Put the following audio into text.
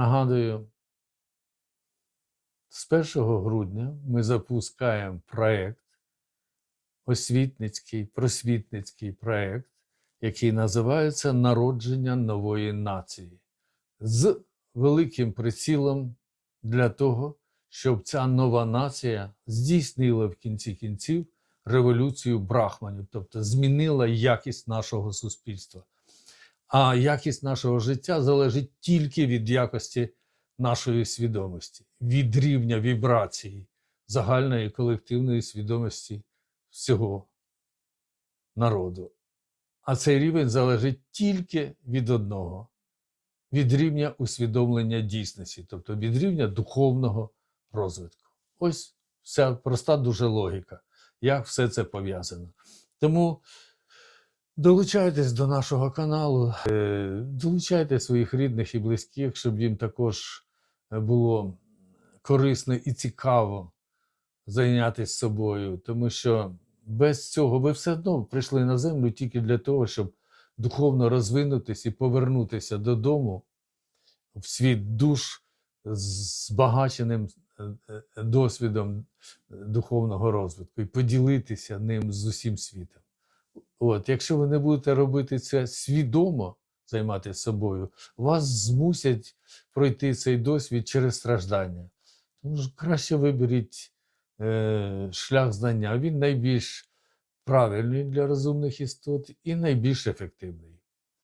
Нагадую, з 1 грудня ми запускаємо проєкт, освітницький, просвітницький проєкт, який називається Народження нової нації з великим прицілом для того, щоб ця нова нація здійснила в кінці кінців революцію брахманів, тобто змінила якість нашого суспільства. А якість нашого життя залежить тільки від якості нашої свідомості, від рівня вібрації загальної колективної свідомості всього народу. А цей рівень залежить тільки від одного від рівня усвідомлення дійсності, тобто від рівня духовного розвитку. Ось вся проста дуже логіка, як все це пов'язано. Тому долучайтесь до нашого каналу, е, долучайте своїх рідних і близьких, щоб їм також е, було корисно і цікаво зайнятися собою, тому що без цього ви все одно прийшли на землю тільки для того, щоб духовно розвинутися і повернутися додому в світ душ з збагаченим е, досвідом духовного розвитку і поділитися ним з усім світом. От, якщо ви не будете робити це свідомо, займатися собою, вас змусять пройти цей досвід через страждання. Тому ж краще виберіть е, шлях знання. Він найбільш правильний для розумних істот і найбільш ефективний.